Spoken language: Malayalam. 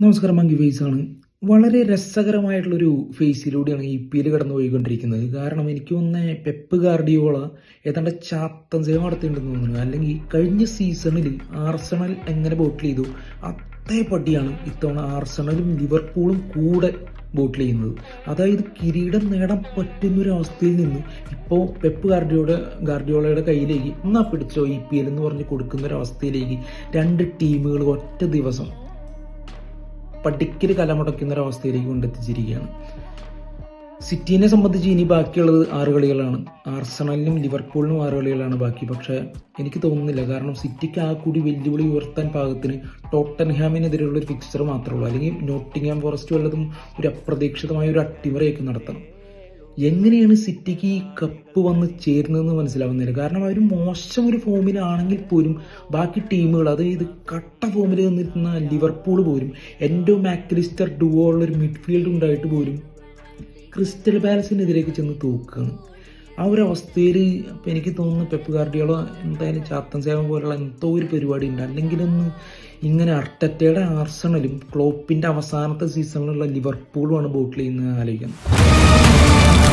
നമസ്കാരം മങ്കി ഫേസ് ആണ് വളരെ രസകരമായിട്ടുള്ളൊരു ഫേസിലൂടെയാണ് ഈ പി കടന്നു പോയിക്കൊണ്ടിരിക്കുന്നത് കാരണം എനിക്ക് തോന്നുന്ന പെപ്പ് ഗാർഡിയോള ഏതാണ്ട് ചാത്തൻ സേവ നടത്തിയിട്ടുണ്ടെന്ന് തോന്നുന്നു. അല്ലെങ്കിൽ കഴിഞ്ഞ സീസണിൽ ആർസണൽ എങ്ങനെ ബോട്ടിൽ ചെയ്തു അതേ പട്ടിയാണ് ഇത്തവണ ആർസണലും ലിവർപൂളും കൂടെ ബോട്ടിൽ ചെയ്യുന്നത്. അതായത് കിരീടം നേടാൻ പറ്റുന്ന ഒരു അവസ്ഥയിൽ നിന്ന് ഇപ്പോൾ പെപ്പ് ഗാർഡിയോടെ ഗാർഡിയോളയുടെ കയ്യിലേക്ക് എന്നാ പിടിച്ചോ ഇ പി എൽ എന്ന് പറഞ്ഞ് കൊടുക്കുന്ന ഒരു അവസ്ഥയിലേക്ക് രണ്ട് ടീമുകൾ ഒറ്റ ദിവസം പടിക്കൽ കലമുടക്കുന്ന ഒരവസ്ഥയിലേക്ക് കൊണ്ടെത്തിച്ചിരിക്കുകയാണ്. സിറ്റീനെ സംബന്ധിച്ച് ഇനി ബാക്കിയുള്ളത് ആറ് കളികളാണ്. ആർസണലിനും ലിവർപൂളിനും ആറ് കളികളാണ് ബാക്കി. പക്ഷേ എനിക്ക് തോന്നുന്നില്ല. കാരണം സിറ്റിക്ക് ആ കൂടി വെല്ലുവിളി ഉയർത്താൻ പാകത്തിന് ടോട്ടൻഹാമിനെതിരെയുള്ള ഒരു ഫിക്സർ മാത്രമേ ഉള്ളൂ. അല്ലെങ്കിൽ നോട്ടിംഗ്ഹാം ഫോറസ്റ്റ് വല്ലതും ഒരു അപ്രതീക്ഷിതമായ ഒരു അട്ടിമറിയൊക്കെ നടത്തണം. എങ്ങനെയാണ് സിറ്റിക്ക് ഈ കപ്പ് വന്ന് ചേരുന്നതെന്ന് മനസ്സിലാവുന്നില്ല. കാരണം അവർ മോശം ഒരു ഫോമിലാണെങ്കിൽ പോലും ബാക്കി ടീമുകൾ അതായത് കട്ട ഫോമിൽ നിന്നിരുന്ന ലിവർപൂൾ പോലും എൻഡോ മാക്രിസ്റ്റർ ഡുവോ ഉള്ള ഒരു മിഡ്ഫീൽഡ് ഉണ്ടായിട്ട് പോലും ക്രിസ്റ്റൽ പാലസിനെതിരേക്ക് ചെന്ന് തോക്കുകയാണ്. ആ ഒരു അവസ്ഥയിൽ ഇപ്പം എനിക്ക് തോന്നുന്നു പെപ്പ് ഗാർഡിയോള എന്തായാലും ചാത്തൻ സേവ പോലുള്ള എന്തോ ഒരു പരിപാടി ഉണ്ട്. അല്ലെങ്കിലൊന്ന് ഇങ്ങനെ അർട്ടറ്റയുടെ ആർസണലും ക്ലോപ്പിന്റെ അവസാനത്തെ സീസണിലുള്ള ലിവർപൂളുമാണ് ബോട്ടിൽ ചെയ്യുന്നത് ആലോചിക്കുന്നത്